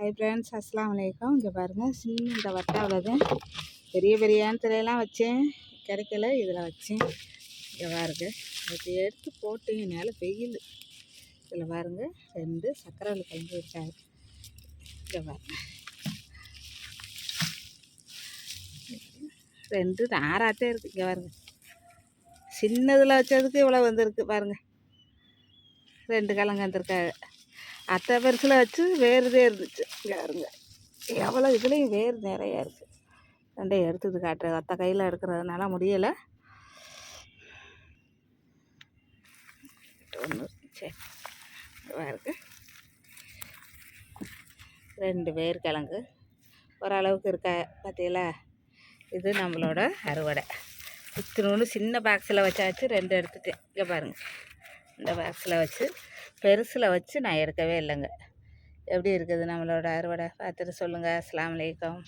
Hi friends அஸ்லாம் வலைக்கம் இங்கே பாருங்கள் சின்ன இந்த வட்டாவில் தான் பெரிய பெரிய ஏனத்துலலாம் வச்சேன். கிடைக்கல இதில் வச்சேன். இங்கே பாருங்க இதை எடுத்து போட்டு என்னால் வெயில். இதில் பாருங்க ரெண்டு சக்கரை கலந்து வச்சாங்க. இங்கே பாருங்க. ரெண்டு நாராத்தே இருக்குது இங்கே பாருங்க. சின்னதில் வச்சதுக்கு இவ்வளோ வந்திருக்கு பாருங்கள் ரெண்டு கிழங்கு வந்திருக்காங்க. அத்தை பெருசில் வச்சு வேறுதே இருந்துச்சு. இங்கே பாருங்க. எவ்வளோ இதுலேயும் வேறு நிறையா இருக்குது ரெண்டையும் எடுத்துது காட்டுற அத்தை கையில் எடுக்கிறதுனால முடியலை. ஒன்று சரி இருக்கு. ரெண்டு பேர் கிழங்கு. ஓரளவுக்கு இருக்கா பார்த்தீங்களா இது நம்மளோட அறுவடை. இத்தினோன்னு சின்ன பாக்ஸில் வச்சாச்சு. ரெண்டு எடுத்துட்டேன். இங்கே பாருங்கள் இந்த பாக்ஸில் வச்சு பெருசில் வச்சு நான் எடுக்கவே இல்லைங்க. எப்படி இருக்குது நம்மளோட அறுவடை? பார்த்துட்டு சொல்லுங்கள் அஸ்லாம் வலைக்கம்